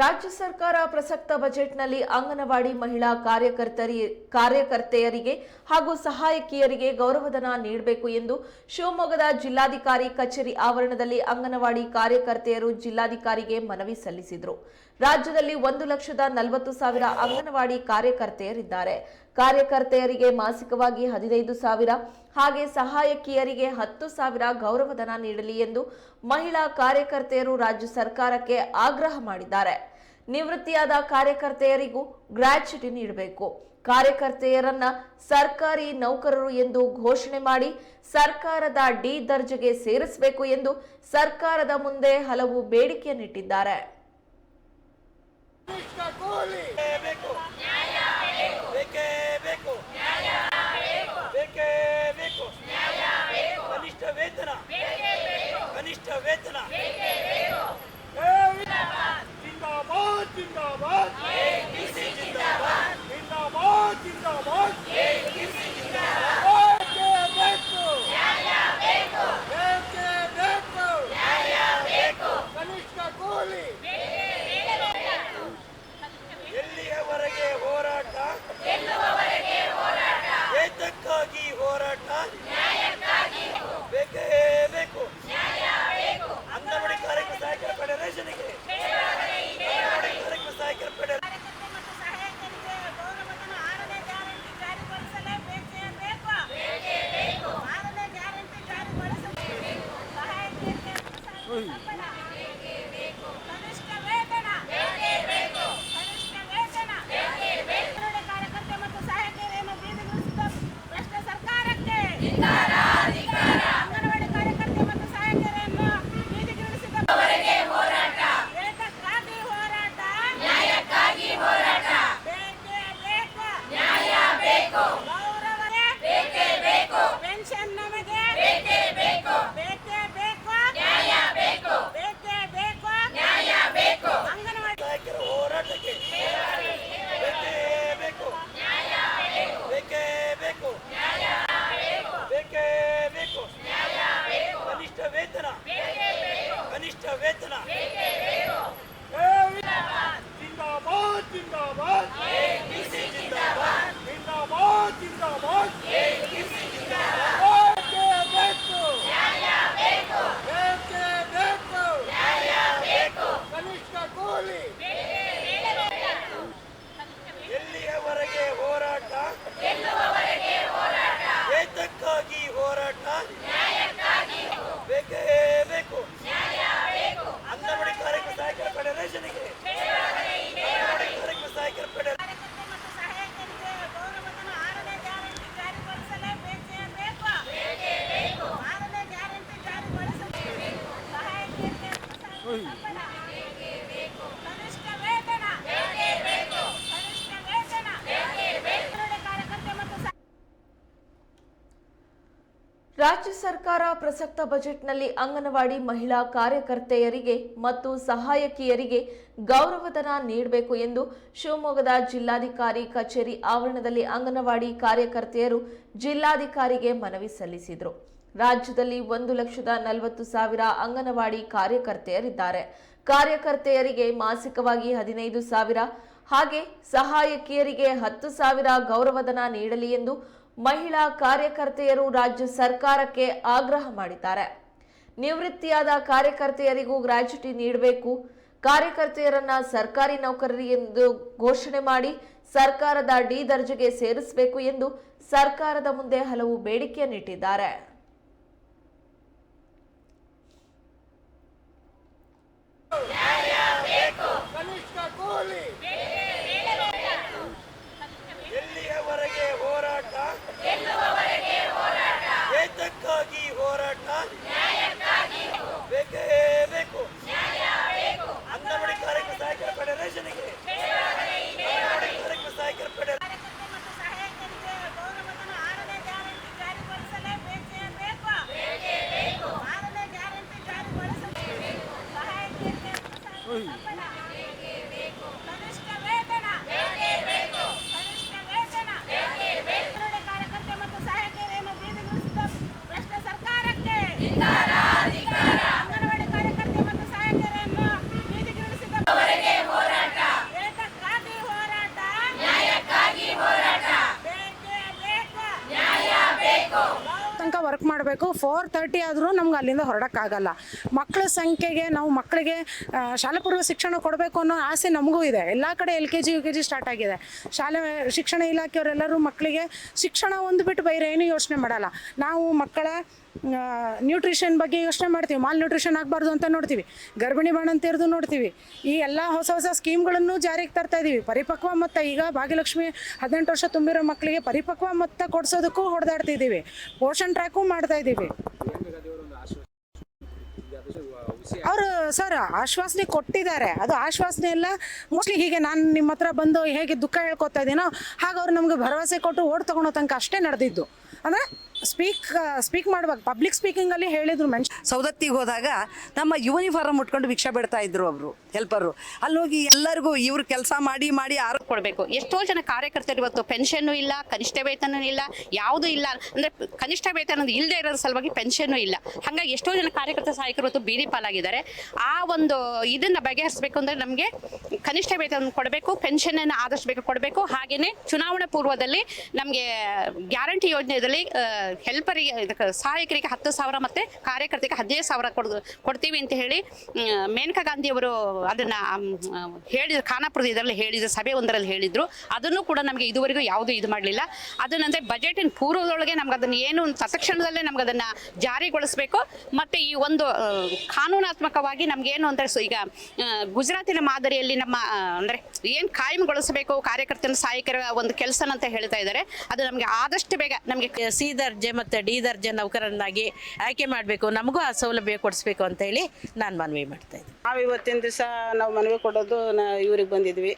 ರಾಜ್ಯ ಸರ್ಕಾರ ಪ್ರಸಕ್ತ ಬಜೆಟ್ನಲ್ಲಿ ಅಂಗನವಾಡಿ ಮಹಿಳಾ ಕಾರ್ಯಕರ್ತರಿ, ಕಾರ್ಯಕರ್ತೆಯರಿಗೆ ಹಾಗೂ ಸಹಾಯಕಿಯರಿಗೆ ಗೌರವಧನ ನೀಡಬೇಕು ಎಂದು ಶಿವಮೊಗ್ಗದ ಜಿಲ್ಲಾಧಿಕಾರಿ ಕಚೇರಿ ಆವರಣದಲ್ಲಿ ಅಂಗನವಾಡಿ ಕಾರ್ಯಕರ್ತೆಯರು ಜಿಲ್ಲಾಧಿಕಾರಿಗೆ ಮನವಿ ಸಲ್ಲಿಸಿದರು. ರಾಜ್ಯದಲ್ಲಿ ಒಂದು ಲಕ್ಷದ ನಲವತ್ತು ಸಾವಿರ ಅಂಗನವಾಡಿ ಕಾರ್ಯಕರ್ತೆಯರಿದ್ದಾರೆ. ಕಾರ್ಯಕರ್ತೆಯರಿಗೆ ಮಾಸಿಕವಾಗಿ ಹದಿನೈದು ಸಾವಿರ, ಹಾಗೆ ಸಹಾಯಕಿಯರಿಗೆ ಹತ್ತು ಸಾವಿರ ಗೌರವಧನ ನೀಡಲಿ ಎಂದು ಮಹಿಳಾ ಕಾರ್ಯಕರ್ತೆಯರು ರಾಜ್ಯ ಸರ್ಕಾರಕ್ಕೆ ಆಗ್ರಹ ಮಾಡಿದ್ದಾರೆ. ನಿವೃತ್ತಿಯಾದ ಕಾರ್ಯಕರ್ತೆಯರಿಗೂ ಗ್ರಾಚ್ಯುಟಿ ನೀಡಬೇಕು. ಕಾರ್ಯಕರ್ತೆಯರನ್ನ ಸರ್ಕಾರಿ ನೌಕರರು ಎಂದು ಘೋಷಣೆ ಮಾಡಿ ಸರ್ಕಾರದ ಡಿ ದರ್ಜೆಗೆ ಸೇರಿಸಬೇಕು ಎಂದು ಸರ್ಕಾರದ ಮುಂದೆ ಹಲವು ಬೇಡಿಕೆಯನ್ನಿಟ್ಟಿದ್ದಾರೆ ಕನಿಷ್ಠ ಕೂಲಿ ಬೇಕು ಬೇಕೇ ಬೇಕು ಬೇಕೇ ಬೇಕು ಕನಿಷ್ಠ ವೇತನ ಕನಿಷ್ಠ ವೇತನ ಏ ಜಿಂದಾಬಾದ್ ಜಿಂದಾಬಾದ್ ಜಿಂದಾಬಾದ್ ಜಿಂದಾಬಾದ್ ಬೇಕೇ ಬೇಕು ಬೇಕೇ ಬೇಕು ಕನಿಷ್ಠ ಕೂಲಿ ಎಲ್ಲಿಯವರೆಗೆ ಹೋರಾಟ ಏತಕ್ಕಾಗಿ ಹೋರಾಟ ಬೇಕೇ ರಾಜ್ಯ ಸರ್ಕಾರ ಪ್ರಸಕ್ತ ಬಜೆಟ್ನಲ್ಲಿ ಅಂಗನವಾಡಿ ಮಹಿಳಾ ಕಾರ್ಯಕರ್ತೆಯರಿಗೆ ಮತ್ತು ಸಹಾಯಕಿಯರಿಗೆ ಗೌರವಧನ ನೀಡಬೇಕು ಎಂದು ಶಿವಮೊಗ್ಗದ ಜಿಲ್ಲಾಧಿಕಾರಿ ಕಚೇರಿ ಆವರಣದಲ್ಲಿ ಅಂಗನವಾಡಿ ಕಾರ್ಯಕರ್ತೆಯರು ಜಿಲ್ಲಾಧಿಕಾರಿಗೆ ಮನವಿ ಸಲ್ಲಿಸಿದರು. ರಾಜ್ಯದಲ್ಲಿ ಒಂದು ಲಕ್ಷದ ನಲವತ್ತು ಸಾವಿರ ಅಂಗನವಾಡಿ ಕಾರ್ಯಕರ್ತೆಯರಿದ್ದಾರೆ. ಕಾರ್ಯಕರ್ತೆಯರಿಗೆ ಮಾಸಿಕವಾಗಿ ಹದಿನೈದು ಸಾವಿರ, ಹಾಗೆ ಸಹಾಯಕಿಯರಿಗೆ ಹತ್ತು ಸಾವಿರ ಗೌರವಧನ ನೀಡಲಿ ಎಂದು ಮಹಿಳಾ ಕಾರ್ಯಕರ್ತೆಯರು ರಾಜ್ಯ ಸರ್ಕಾರಕ್ಕೆ ಆಗ್ರಹ ಮಾಡಿದ್ದಾರೆ. ನಿವೃತ್ತಿಯಾದ ಕಾರ್ಯಕರ್ತೆಯರಿಗೂ ಗ್ರಾಚ್ಯುಟಿ ನೀಡಬೇಕು. ಕಾರ್ಯಕರ್ತೆಯರನ್ನ ಸರ್ಕಾರಿ ನೌಕರರಿ ಎಂದು ಘೋಷಣೆ ಮಾಡಿ ಸರ್ಕಾರದ ಡಿ ದರ್ಜೆಗೆ ಸೇರಿಸಬೇಕು ಎಂದು ಸರ್ಕಾರದ ಮುಂದೆ ಹಲವು ಬೇಡಿಕೆಯನ್ನಿಟ್ಟಿದ್ದಾರೆ ಕನಿಷ್ಠ ಕೂಲಿ ಎಲ್ಲಿಯವರೆಗೆ ಹೋರಾಟ ಏತಕ್ಕಾಗಿ ಹೋರಾಟ. ಬೇಕೇ ಬೇಕು. ಅಂಗನವಾಡಿ ಕಾರ್ಯಕರ್ತರ ಸಹಾಯಕರ ಫೆಡರೇಷನ್ಗೆ ಅಂಗನವಾಡಿ ಕಾರ್ಯಕ್ರಮ ಸಹಾಯಕರ ಫೆಡರೇಷನ್ ಕಾರ್ಯಕರ್ತೆ ಮತ್ತು ಸಹಾಯಕರಿಗೆ ಗೌರವಧನ ಆರನೇ ಗ್ಯಾರಂಟಿ ಜಾರಿಗೊಳಿಸಲೇಬೇಕೇ ಬೇಕು ಆರನೇ ಗ್ಯಾರಂಟಿ ಜಾರಿಗೊಳಿಸಲೇಬೇಕು ಸಹಾಯಕಿಯರಿಗೆ ತನಕ ವರ್ಕ್ ಮಾಡಬೇಕು. ಫೋರ್ ತರ್ಟಿ ಆದರೂ ನಮ್ಗೆ ಅಲ್ಲಿಂದ ಹೊರಡೋಕ್ಕಾಗಲ್ಲ. ಮಕ್ಕಳ ಸಂಖ್ಯೆಗೆ ನಾವು ಮಕ್ಕಳಿಗೆ ಶಾಲೆ ಪೂರ್ವ ಶಿಕ್ಷಣ ಕೊಡಬೇಕು ಅನ್ನೋ ಆಸೆ ನಮಗೂ ಇದೆ. ಎಲ್ಲ ಕಡೆ L K G, U K G start ಆಗಿದೆ. ಶಾಲೆ, ಶಿಕ್ಷಣ ಇಲಾಖೆಯವರೆಲ್ಲರೂ ಮಕ್ಕಳಿಗೆ ಶಿಕ್ಷಣ ಒಂದು ಬಿಟ್ಟು ಬೇರೆ ಏನೂ ಯೋಚನೆ ಮಾಡಲ್ಲ. ನಾವು ಮಕ್ಕಳ ನ್ಯೂಟ್ರಿಷನ್ ಬಗ್ಗೆ ಯೋಚನೆ ಮಾಡ್ತೀವಿ. ಮಾಲ್ ನ್ಯೂಟ್ರಿಷನ್ ಆಗಬಾರ್ದು ಅಂತ ನೋಡ್ತೀವಿ. ಗರ್ಭಿಣಿ ಬಾಣಂತಿಯರ್ದು ನೋಡ್ತೀವಿ. ಈ ಎಲ್ಲ ಹೊಸ ಹೊಸ ಸ್ಕೀಮ್ಗಳನ್ನು ಜಾರಿಗೆ ತರ್ತಾ ಇದ್ದೀವಿ ಪರಿಪಕ್ವ ಮೊತ್ತ ಈಗ ಭಾಗ್ಯಲಕ್ಷ್ಮಿ ಹದಿನೆಂಟು ವರ್ಷ ತುಂಬಿರೋ ಮಕ್ಕಳಿಗೆ ಪರಿಪಕ್ವ ಮೊತ್ತ ಕೊಡ್ಸೋದಕ್ಕೂ ಹೊಡೆದಾಡ್ತಿದ್ದೀವಿ ಪೋಷನ್ ಟ್ರ್ಯಾಕು ಮಾಡ್ತಾ ಇದ್ದೀವಿ ಅವರು ಸರ್ ಆಶ್ವಾಸನೆ ಕೊಟ್ಟಿದ್ದಾರೆ. ಅದು ಆಶ್ವಾಸನೆ ಎಲ್ಲ ಮೋಸ್ಟ್ಲಿ ಹೀಗೆ ನಾನು ನಿಮ್ಮ ಹತ್ರ ಬಂದು ಹೇಗೆ ದುಃಖ ಹೇಳ್ಕೊತಾ ಇದ್ದೀನೋ ಹಾಗೆ ಅವ್ರು ನಮಗೆ ಭರವಸೆ ಕೊಟ್ಟು ಓಡ್ ತೊಗೊಳೋ ತನಕ ಅಷ್ಟೇ ನಡೆದಿದ್ದು. ಅಂದರೆ ಸ್ಪೀಕ್ ಸ್ಪೀಕ್ ಮಾಡುವಾಗ ಪಬ್ಲಿಕ್ ಸ್ಪೀಕಿಂಗಲ್ಲಿ ಹೇಳಿದ್ರು ಮೆನ್ಷನ್ ಸೌದತ್ತಿಗೆ ಹೋದಾಗ ನಮ್ಮ ಯೂನಿಫಾರ್ಮ್ ಉಟ್ಕೊಂಡು ಭಿಕ್ಷೆ ಬಿಡ್ತಾ ಇದ್ರು ಅವರು ಹೆಲ್ಪರು ಅಲ್ಲಿ ಹೋಗಿ ಎಲ್ಲರಿಗೂ ಇವರು ಕೆಲಸ ಮಾಡಿ ಮಾಡಿ ಆರು ಕೊಡಬೇಕು. ಎಷ್ಟೋ ಜನ ಕಾರ್ಯಕರ್ತರು ಇವತ್ತು ಪೆನ್ಷನ್ನು ಇಲ್ಲ ಕನಿಷ್ಠ ವೇತನ ಇಲ್ಲ ಯಾವುದೂ ಇಲ್ಲ. ಅಂದರೆ ಕನಿಷ್ಠ ವೇತನ ಇಲ್ಲದೆ ಇರೋದ್ರ ಸಲುವಾಗಿ ಪೆನ್ಷನ್ನು ಇಲ್ಲ. ಹಾಗಾಗಿ ಎಷ್ಟೋ ಜನ ಕಾರ್ಯಕರ್ತ ಸಹಾಯಕರು ಇವತ್ತು ಬೀದಿ ಪಾಲಾಗಿದ್ದಾರೆ. ಆ ಒಂದು ಇದನ್ನು ಬಗೆಹರಿಸಬೇಕು ಅಂದರೆ ನಮಗೆ ಕನಿಷ್ಠ ವೇತನ ಕೊಡಬೇಕು ಪೆನ್ಷನನ್ನು ಆದಷ್ಟು ಬೇಗ ಕೊಡಬೇಕು. ಹಾಗೆಯೇ ಚುನಾವಣೆ ಪೂರ್ವದಲ್ಲಿ ನಮಗೆ ಗ್ಯಾರಂಟಿ ಯೋಜನೆಯಲ್ಲಿ ಹೆಲ್ಪರಿಗೆ ಸಹಾಯಕರಿಗೆ ಹತ್ತು ಸಾವಿರ ಮತ್ತು ಕಾರ್ಯಕರ್ತರಿಗೆ ಹದಿನೈದು ಸಾವಿರ ಕೊಡ್, ಕೊಡ್ತೀವಿ ಅಂತ ಹೇಳಿ ಮೇನ್ಕಾ ಗಾಂಧಿಯವರು ಅದನ್ನು ಹೇಳಿದ, ಖಾನಾಪುರದ ಇದರಲ್ಲಿ ಹೇಳಿದ್ರು ಸಭೆ ಒಂದರಲ್ಲಿ ಹೇಳಿದ್ರು. ಅದನ್ನು ಕೂಡ ನಮಗೆ ಇದುವರೆಗೂ ಯಾವುದೂ ಇದು ಮಾಡಲಿಲ್ಲ. ಅದನ್ನಂದ್ರೆ ಬಜೆಟಿನ ಪೂರ್ವದೊಳಗೆ ನಮ್ಗೆ ಅದನ್ನು ಏನು ತತ್ಕ್ಷಣದಲ್ಲೇ ನಮ್ಗೆ ಅದನ್ನು ಜಾರಿಗೊಳಿಸಬೇಕು. ಮತ್ತು ಈ ಒಂದು ಕಾನೂನಾತ್ಮಕವಾಗಿ ನಮಗೇನು ಅಂದರೆ ಈಗ ಗುಜರಾತಿನ ಮಾದರಿಯಲ್ಲಿ ನಮ್ಮ ಅಂದರೆ ಏನು ಕಾಯಂಗೊಳಿಸಬೇಕು, ಕಾರ್ಯಕರ್ತನ ಸಹಾಯಕರ ಒಂದು ಕೆಲಸ ಅಂತ ಹೇಳ್ತಾ ಇದ್ದಾರೆ. ಅದು ನಮಗೆ ಆದಷ್ಟು ಬೇಗ ನಮಗೆ ಸಿ ದರ್ಜೆ ಮತ್ತು ಡಿ ದರ್ಜೆ ನೌಕರನ್ನಾಗಿ ಆಯ್ಕೆ ಮಾಡಬೇಕು. ನಮಗೂ ಆ ಸೌಲಭ್ಯ ಕೊಡಿಸ್ಬೇಕು ಅಂತ ಹೇಳಿ ನಾನು ಮನವಿ ಮಾಡ್ತಾ ಇದ್ದೀನಿ. ನಾವು ಇವತ್ತಿನ ದಿವಸ ನಾವು ಮನವಿ ಕೊಡೋದು ನಾ ಇವ್ರಿಗೆ ಬಂದಿದ್ವಿ.